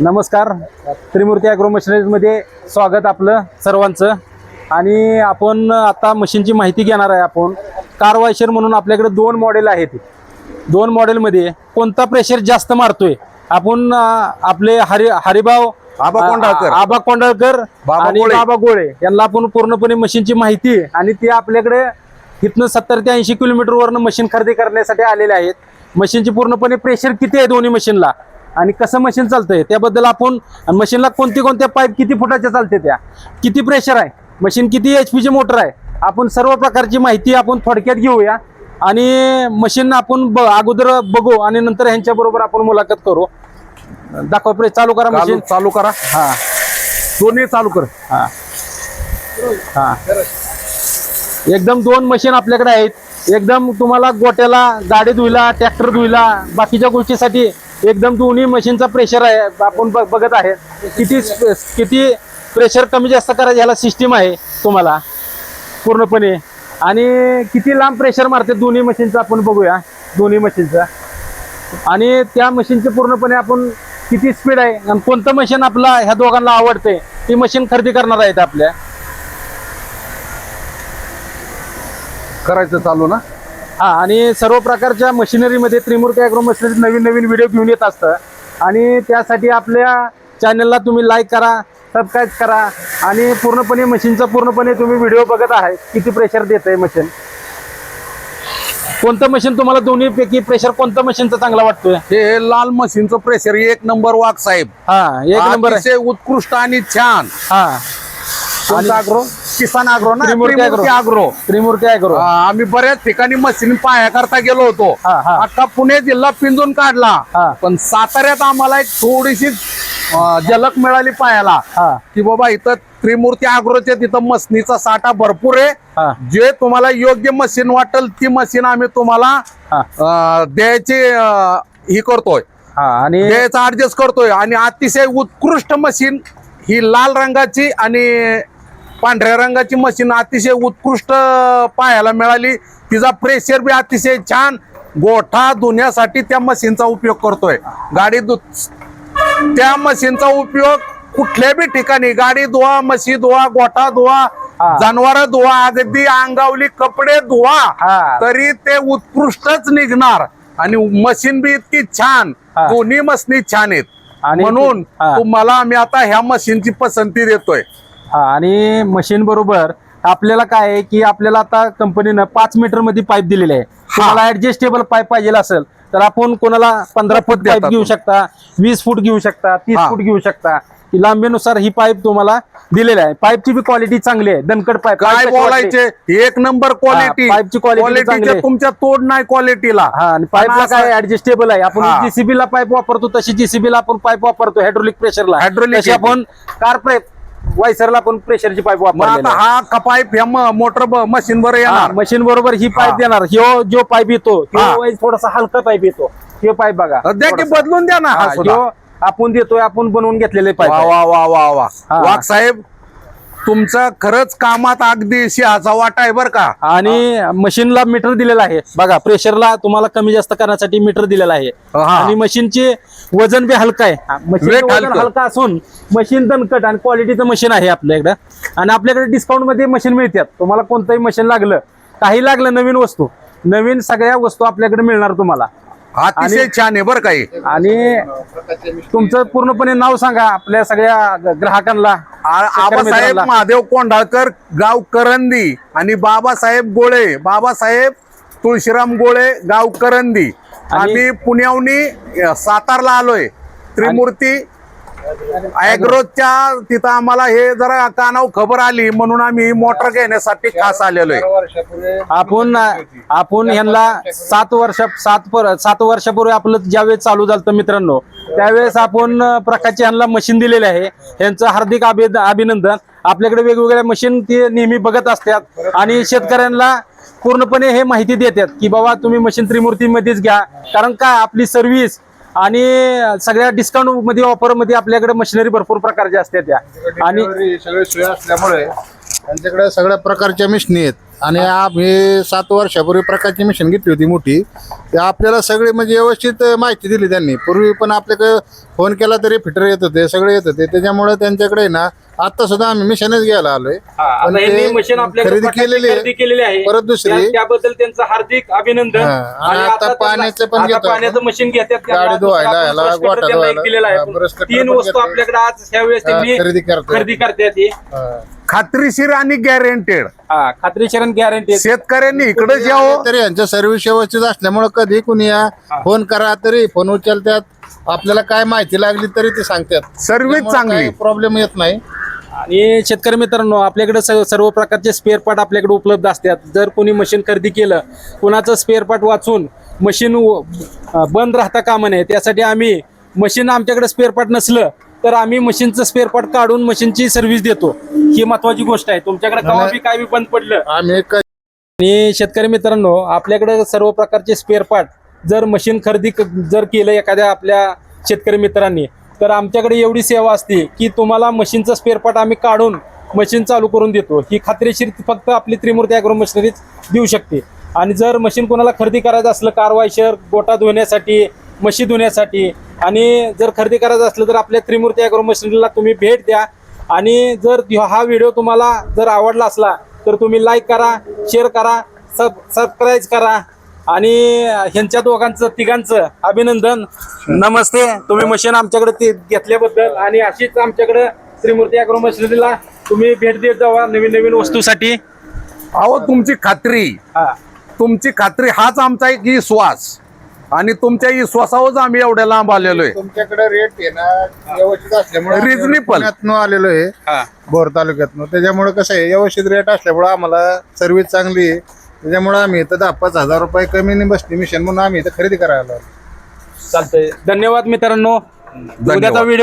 नमस्कार. त्रिमूर्ती ॲग्रो मशिनरीजमध्ये स्वागत आपलं सर्वांचं. आणि आपण आता मशीनची माहिती घेणार आहे आपण. कारवायशर म्हणून आपल्याकडे दोन मॉडेल आहेत. दोन मॉडेलमध्ये कोणता प्रेशर जास्त मारतोय? आपण आपले हरि हरिभाऊ आबा कोंडाळकर. आबा कोंडाळकर बाबा आणि गोळे. बाबा गोळे यांना आपण पूर्णपणे मशीनची माहिती आणि ते आपल्याकडे इथनं सत्तर ते ऐंशी किलोमीटरवरनं मशीन खरेदी करण्यासाठी आलेले आहेत. मशीनची पूर्णपणे प्रेशर किती आहे दोन्ही मशीनला आणि कसं मशीन चालतंय त्याबद्दल आपण मशीनला कोणते कोणत्या पाईप किती फुटाच्या चालते त्या? किती प्रेशर आहे? मशीन किती एच पीची मोटर आहे? आपण सर्व प्रकारची माहिती आपण थोडक्यात घेऊया. आणि मशीन आपण ब अगोदर बघू आणि नंतर ह्यांच्या बरोबर आपण मुलाखत करू. दाखवा प्रे चालू करा मशीन चालू करा. हा. दोन्ही चालू कर. हा. हा. एकदम दोन मशीन आपल्याकडे आहेत. एकदम तुम्हाला गोट्याला गाडी धुईला ट्रॅक्टर धुईला बाकीच्या गोष्टीसाठी एकदम दोन्ही मशीनचा प्रेशर आहे. आपण बघ- बघत आहे. किती किती प्रेशर कमी जास्त करायचं ह्याला सिस्टीम आहे तुम्हाला. पूर्णपणे. आणि किती लांब प्रेशर मारते दोन्ही मशीनचं आपण बघूया. दोन्ही मशीनचा. आणि त्या मशीनचे पूर्णपणे आपण किती स्पीड आहे आणि कोणतं मशीन आपला ह्या दोघांना आवडते ती मशीन खरेदी करणार आहेत आपल्या. करायचं चालू ना? हा आणि सर्व प्रकारच्या मशिनरीमध्ये त्रिमूर्ती ॲग्रो मशिनरी नवीन नवीन व्हिडिओ घेऊन येत असतं. आणि त्यासाठी आपल्या चॅनलला तुम्ही लाईक करा सबस्क्राईब करा आणि पूर्णपणे मशीनचा पूर्णपणे तुम्ही व्हिडिओ बघत आहे किती प्रेशर देत आहे मशीन कोणतं मशीन तुम्हाला दोन्ही पैकी प्रेशर कोणतं मशीनचं चांगला वाटतोय? हे लाल मशीनचं प्रेशर एक नंबर वाघ साहेब. हा एक नंबर उत्कृष्ट आणि छान. हा. कोणता किसान आग्रो ना? त्रिमूर्ती त्रिमूर्ती आग्रो. आग्रो त्रिमूर्ती ॲग्रो हा, आम्ही बऱ्याच ठिकाणी मशीन पाया करता गेलो होतो. अख्खा पुणे जिल्हा पिंजून काढला. हा. पण साताऱ्यात आम्हाला एक थोडीशी झलक मिळाली पायाला. हा. की बाबा इथं त्रिमूर्ती आग्रोच्या तिथं मशीनीचा साठा भरपूर आहे. जे तुम्हाला योग्य मशीन वाटेल ती मशीन आम्ही तुम्हाला द्यायची ही करतोय. आणि द्यायचा ऍडजस्ट करतोय. आणि अतिशय उत्कृष्ट मशीन ही लाल रंगाची आणि पांढऱ्या रंगाची मशीन अतिशय उत्कृष्ट पाहायला मिळाली तिचा प्रेशर बी अतिशय छान गोठा धुण्यासाठी त्या मशीनचा उपयोग करतोय गाडी धु त्या मशीनचा उपयोग कुठल्या बी ठिकाणी गाडी धुवा म्हशी धुवा गोठा धुवा. जनावर धुवा अगदी अंगावली कपडे धुवा. तरी ते उत्कृष्टच निघणार आणि मशीन बी इतकी छान. दोन्ही मशीनी छान आहेत म्हणून. तुम्हाला आम्ही आता ह्या मशीनची पसंती देतोय हा आणि मशीन बरोबर आपल्याला काय आहे की आपल्याला आता कंपनीनं पाच मीटरमध्ये पाईप दिलेले आहे. तुम्हाला ऍडजस्टेबल पाईप पाहिजे असेल तर आपण कोणाला पंधरा फूट पाईप घेऊ. शकता वीस फूट घेऊ शकता तीस. फूट घेऊ शकता. की लांबीनुसार ही पाईप तुम्हाला दिलेली आहे. पाईपची बी क्वालिटी चांगली आहे. दणकट पाईप काय बोलायचे? एक नंबर क्वालिटी क्वालिटीच्या आहे. तुमच्या तोड नाही क्वालिटीला हा आणि पाईपला काय ऍडजस्टेबल आहे. आपण हा. जीसीबी ला पाईप वापरतो तशी जीसीबी ला आपण पाईप वापरतो. हायड्रोलिक प्रेशरला तशी आपण कार पाईप वायसरला आपण प्रेशरची पाईप मग वापरतो आता हा कपाईप ह्या मोटर मशीन वर येणार मशीन बरोबर ही पाईप हा. देणार ह्यो जो पाईप येतो हा. ह्यो वाईज थोडासा हलका पाईप येतो ह्यो पाईप बघा द्या की थोडासा. बदलून द्या ना हा हा, सुद्धा. ह्यो आपण देतोय आपण बनवून घेतलेले वा पाईप वा वा वा वा हा. वाघ साहेब तुमचं खरंच कामात अगदी सिंहाचा वाटा आहे बर का? आणि मशीनला मीटर दिलेला आहे. बघा प्रेशरला तुम्हाला कमी जास्त करण्यासाठी मीटर दिलेला आहे. हा. आणि मशीनचे वजन बी हलका आहे. Weight वजन हलकं. हलका असून मशीन दणकट आणि क्वालिटीचं मशीन आहे आपल्याकडे आणि आपल्याकडे डिस्काउंटमध्ये मशीन मिळतात. तुम्हाला कोणतंही मशीन लागलं काही लागलं नवीन वस्तू नवीन सगळ्या वस्तू आपल्याकडे मिळणार तुम्हाला. अतिशय छान आहे बरं काही आणि तुमचं पूर्णपणे नाव सांगा आपल्या सगळ्या ग्राहकांना आबासाहेब. महादेव कोंढाळकर गाव करंदी आणि बाबासाहेब गोळे. बाबासाहेब तुळशीराम गोळे गाव करंदी. आणि- आम्ही पुण्यावनी अ, सातारला आलोय. त्रिमूर्ती ऍग्रोच्या तिथं आम्हाला हे जरा कानाव खबर आली म्हणून आम्ही मोटर घेण्यासाठी खास आलेलो आहे आपण आपण ह्यांना सात वर्ष सात पर सात वर्षापूर्वी आपलं ज्यावेळेस चालू झालं मित्रांनो त्यावेळेस आपण प्रकारचे ह्यांना मशीन दिलेले आहे. यांचं हार्दिक अभि अभिनंदन. आपल्याकडे वेगवेगळ्या मशीन ते नेहमी बघत असतात आणि शेतकऱ्यांना पूर्णपणे हे माहिती देतात की बाबा तुम्ही मशीन त्रिमूर्तीमध्येच घ्या. कारण काय आपली सर्व्हिस आणि सगळ्या डिस्काउंटमध्ये ऑफरमध्ये आपल्याकडे मशिनरी भरपूर प्रकारच्या असतात त्या. आणि सगळ्या सगळे सोय असल्यामुळे त्यांच्याकडे सगळ्या प्रकारच्या मिशनी आहेत. आणि आम्ही सात वर्षापूर्वी प्रकारची मिशन घेतली होती मोठी ते आपल्याला सगळे म्हणजे व्यवस्थित माहिती दिली त्यांनी पूर्वी पण आपल्याकडे फोन केला तरी फिटर येत होते सगळे येत होते त्याच्यामुळे त्यांच्याकडे ना आता सुद्धा आम्ही मिशनच घ्यायला आलोय पण ते मशीन खरेदी केलेली आहे केलेली आहे परत दुसरी त्या- त्याबद्दल त्यांचं हार्दिक अभिनंदन हा, आणि आता त्यांना- पाण्याचं पण आता घेतो पाण्याचं. मशीन घेतात त्यांना गाडी धुवायला, आपण ह्याला, brush cutter गोठा त्यांना एक धुवायला. दिलेला आहे. हा, brush cutter तीन पण वस्तू. आपल्याकडे आज ह्या वेळेस हा, त्यांनी खरेदी करतोय. खरेदी करतात ही. हा. खात्रीशीर आणि गॅरंटेड हा खात्रीशीर गॅरंटी शेतकऱ्यांनी इकडे यावं तरी यांच्या सर्व्हिस व्यवस्थित असल्यामुळे कधी कुणी या फोन करा तरी फोन उचलतात आपल्याला काय माहिती लागली तरी ते सांगतात सर्व्हिस चांगली. प्रॉब्लेम येत नाही. आणि शेतकरी मित्रांनो आपल्याकडे सर्व प्रकारचे स्पेअर पार्ट आपल्याकडे उपलब्ध असतात. जर कोणी मशीन खरेदी केलं कुणाचं स्पेअर पार्ट वाचून मशीन बंद राहता कामा नये त्यासाठी आम्ही मशीन आमच्याकडे स्पेअर पार्ट नसलं तर आम्ही मशीनचं स्पेअर पार्ट काढून मशीनची सर्व्हिस देतो. ही महत्वाची गोष्ट आहे. तुमच्याकडे केव्हा बी काय बी बंद पडलं. आम्ही आणि शेतकरी मित्रांनो आपल्याकडे सर्व प्रकारचे स्पेअर पार्ट जर मशीन खरेदी क- जर केलं एखाद्या आपल्या शेतकरी मित्रांनी तर आमच्याकडे एवढी सेवा असते की तुम्हाला मशीनचं स्पेअर पार्ट आम्ही काढून मशीन चालू करून देतो. ही खात्रीशीर फक्त आपली त्रिमूर्ती ॲग्रो मशिनरीच देऊ शकते. आणि जर मशीन कोणाला खरेदी करायचं असलं कारवायशर गोटा धुण्यासाठी म्हशी धुण्यासाठी आणि जर खरेदी करायचं असलं तर आपल्या त्रिमूर्ती ॲग्रो मशिनरीला तुम्ही भेट द्या. आणि जर हा व्हिडिओ तुम्हाला जर आवडला असला तर तुम्ही लाईक करा शेअर करा सब सबस्क्राईब करा. आणि ह्यांच्या दोघांचं तिघांचं अभिनंदन. नमस्ते. तुम्ही मशीन आमच्याकडे ते घेतल्याबद्दल आणि अशीच आमच्याकडे त्रिमूर्ती अॅग्रो मशिनरीला तुम्ही भेट देत जावा नवीन नवीन वस्तूसाठी. अहो तुमची खात्री. हा. तुमची खात्री हाच आमचा एक विश्वास. आणि तुमच्या विश्वासावरच आम्ही एवढ्या लांब आलेलो आहे. तुमच्याकडे रेट आहे ना व्यवस्थित असल्यामुळे आम्ही Reasonable. पुण्यातनं आलेलो आहे हा. बोर तालुक्यातनं. त्याच्यामुळे कसं आहे व्यवस्थित रेट असल्यामुळे आम्हाला सर्व्हिस चांगली आहे. त्याच्यामुळे आम्ही इथं दहा पाच हजार रुपये कमी बसली मिशन म्हणून आम्ही इथं खरेदी करायला आलो. चालतंय. धन्यवाद मित्रांनो. उद्याचा व्हिडिओ